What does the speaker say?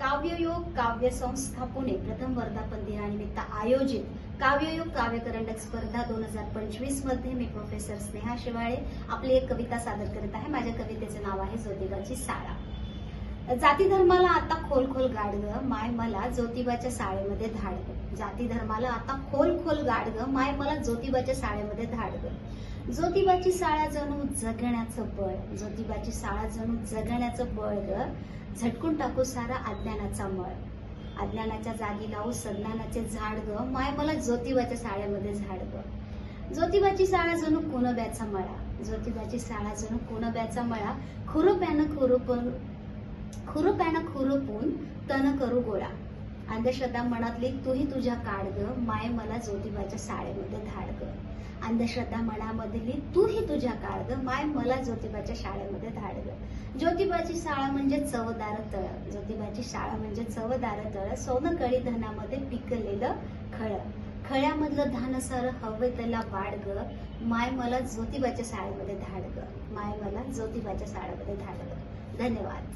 काव्ययोग काव्य संस्था पुणे प्रथम वर्धापन दिनानिमित्त आयोजित काव्ययोग काव्यकरंडक स्पर्धा दोन हजार पंचवीसमध्ये मी प्रोफेसर स्नेहा शिवाळे आपली एक कविता सादर करत आहे. माझ्या कवितेचे नाव आहे ज्योतिबाची साळा जाती धर्माला आता खोल खोल गाडग माय मला ज्योतिबाच्या साळेमध्ये धाडग. जाती धर्माला आता खोल खोल गाडग माय मला ज्योतिबाच्या साळेमध्ये धाडग. ज्योतिबाची साळा जणू जगण्याचं बळ ज्योतिबाची साळा जणू जगण्याचं बळ ग. झटकून टाकू सारा अज्ञानाचा मळ. अज्ञानाच्या जागी लावू सज्ञानाचे झाड ग माय मला ज्योतिबाच्या साळ्यामध्ये झाड ग ज्योतिबाची साळा जणू कुणब्याचा मळा. ज्योतिबाची साळा जणू कुणब्याचा मळा. खुरुप्यानं खुरुपण खुरुप्यानं खुरुपून तन करू गोळा. अंधश्रद्धा मनातली तूही तुझ्या काढ ग माय मला ज्योतिबाच्या शाळेमध्ये धाड ग अंधश्रद्धा मनामधली तूही तुझ्या काढ ग माय मला ज्योतिबाच्या शाळेमध्ये धाड ग ज्योतिबाची शाळा म्हणजे चवदार तळ. ज्योतिबाची शाळा म्हणजे चवदार तळ. सोनं कळी धनामध्ये पिकलेलं खळ. खळ्यामधलं धान सर हवेतला वाढ ग माय मला ज्योतिबाच्या शाळेमध्ये धाड ग माय मला ज्योतिबाच्या शाळेमध्ये धाड ग धन्यवाद.